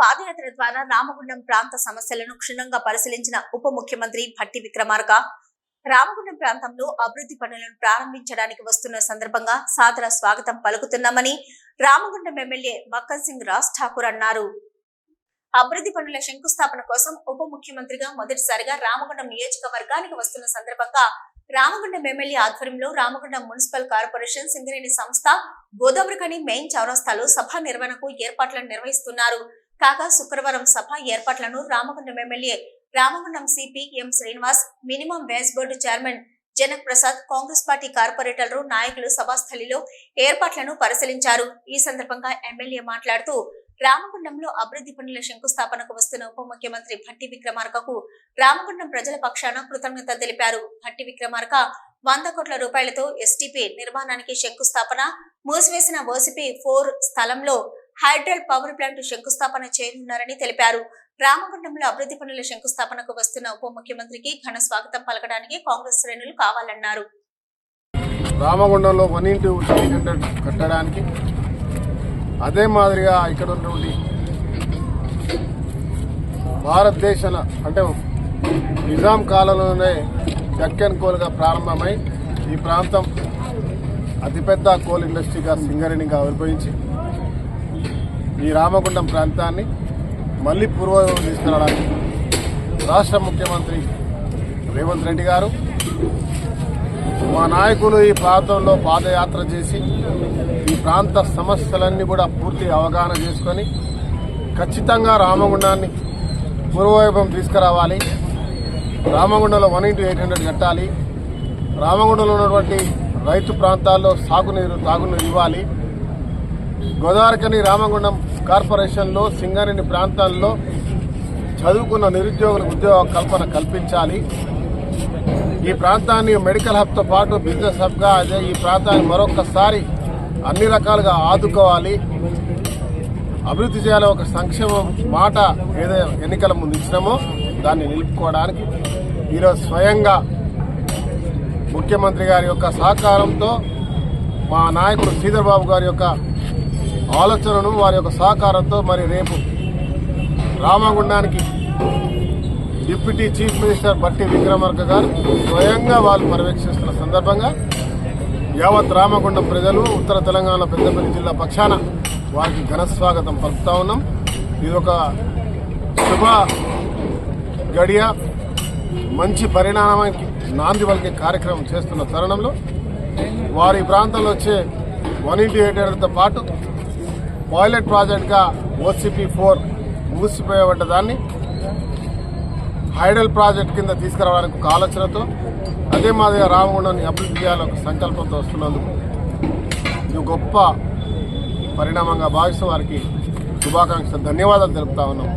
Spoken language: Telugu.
పాదయాత్ర ద్వారా రామగుండం ప్రాంత సమస్యలను క్షుణ్ణంగా పరిశీలించిన ఉప ముఖ్యమంత్రి భట్టి విక్రమార్క రామగుండం ప్రాంతంలో అభివృద్ధి పనులను ప్రారంభించడానికి వస్తున్న సందర్భంగా సాదర స్వాగతం పలుకుతున్నామని రామగుండం ఎమ్మెల్యే మక్కన్ సింగ్ రాజ్ ఠాకూర్ అన్నారు. అభివృద్ధి పనుల శంకుస్థాపన కోసం ఉప ముఖ్యమంత్రిగా మొదటిసారిగా రామగుండం నియోజకవర్గానికి వస్తున్న సందర్భంగా రామగుండం ఎమ్మెల్యే ఆధ్వర్యంలో రామగుండం మున్సిపల్ కార్పొరేషన్ సింగరేణి సంస్థ గోదావరికని మెయిన్ చౌరస్తాలో సభ నిర్వహణకు ఏర్పాట్లను నిర్వహిస్తున్నారు. కాగా శుక్రవారం సభ ఏర్పాట్లను Ramagundam MLA Ramagundam CP M Srinivas minimum wage board chairman Janak Prasad Congress party కార్పొరేటర్లు నాయకులు సభాస్థలిలో ఏర్పాట్లను పరిశీలించారు. ఈ సందర్భంగా ఎమ్మెల్యే మాట్లాడుతూ రామగుండంలో అభివృద్ధి పనుల శంకుస్థాపనకు వస్తున్న ఉప ముఖ్యమంత్రి భట్టి విక్రమార్కకు రామగుండం ప్రజల పక్షాన కృతజ్ఞత తెలిపారు. భట్టి విక్రమార్క వంద కోట్ల రూపాయలతో ఎస్టీపీ నిర్మాణానికి శంకుస్థాపన మూసివేసిన ఓసిపి ఫోర్ స్థలంలో హైడ్రల్ పవర్ ప్లాంట్ శంకుస్థాపన చేయనున్నారని తెలిపారు. రామగుండంలో అభివృద్ధి పనుల శంకుస్థాపనకు వస్తున్న ఉప ముఖ్యమంత్రికి ఘన స్వాగతం పలకడానికి కాంగ్రెస్ శ్రేణులు కావాలన్నారు. రామగుండంలో వన్ ఇంటూ హండ్రెడ్ కట్టడానికి అదే మాదిరిగా ఇక్కడ ఉన్నటువంటి భారతదేశ అంటే నిజాం కాలంలోనే దక్కన్ కోలుగా ప్రారంభమై ఈ ప్రాంతం అతిపెద్ద కోల్ ఇండస్ట్రీగా సింగరేణిగా ఆవిర్భవించి ఈ రామగుండం ప్రాంతాన్ని మళ్ళీ పూర్వం తీసుకురావడానికి రాష్ట్ర ముఖ్యమంత్రి రేవంత్ రెడ్డి గారు మా నాయకులు ఈ ప్రాంతంలో పాదయాత్ర చేసి ఈ ప్రాంత సమస్యలన్నీ కూడా పూర్తి అవగాహన చేసుకొని ఖచ్చితంగా రామగుండాన్ని పూర్వవైభవం తీసుకురావాలి. రామగుండంలో వన్ ఇంటూ ఎయిట్ హండ్రెడ్ కట్టాలి. రామగుండంలో ఉన్నటువంటి రైతు ప్రాంతాల్లో సాగునీరు తాగునీరు ఇవ్వాలి. గోదావరికని రామగుండం కార్పొరేషన్లో సింగరేణి ప్రాంతాల్లో చదువుకున్న నిరుద్యోగులకు ఉద్యోగ కల్పన కల్పించాలి. ఈ ప్రాంతాన్ని మెడికల్ హబ్తో పాటు బిజినెస్ హబ్గా అదే ఈ ప్రాంతాన్ని మరొకసారి అన్ని రకాలుగా ఆదుకోవాలి. అభివృద్ధి చేయాలి ఒక సంక్షేమ మాట ఏదైనా ఎన్నికల ముందు ఇచ్చినామో దాన్ని నిలుపుకోవడానికి ఈరోజు స్వయంగా ముఖ్యమంత్రి గారి యొక్క సహకారంతో మా నాయకుడు శ్రీధర్ బాబు గారి యొక్క ఆలోచనను వారి యొక్క సహకారంతో మరి రేపు రామగుండానికి డిప్యూటీ చీఫ్ మినిస్టర్ బట్టి విక్రమార్క గారు స్వయంగా వాళ్ళు పర్యవేక్షిస్తున్న సందర్భంగా యావత్ రామగుండం ప్రజలు ఉత్తర తెలంగాణ పెద్దపల్లి జిల్లా పక్షాన వారికి ఘన స్వాగతం పలుకుతా ఉన్నాం. ఇది ఒక శుభ గడియ మంచి పరిణామానికి నాంది పలికే కార్యక్రమం చేస్తున్న తరుణంలో వారి ప్రాంతంలో వచ్చే వన్ ఇంటి ఎయిట్ పాటు పాయిలెట్ ప్రాజెక్ట్గా ఓసిపి ఫోర్ మూసిపోయబడ్డ దాన్ని హైడల్ ప్రాజెక్ట్ కింద తీసుకురావడానికి ఒక ఆలోచనతో అదే మాదిరిగా రామగుండాన్ని అభివృద్ధి చేయాలని ఒక సంకల్పంతో వస్తున్నందుకు ఇది గొప్ప పరిణామంగా భావిస్తూ వారికి శుభాకాంక్షలు ధన్యవాదాలు తెలుపుతా ఉన్నాం.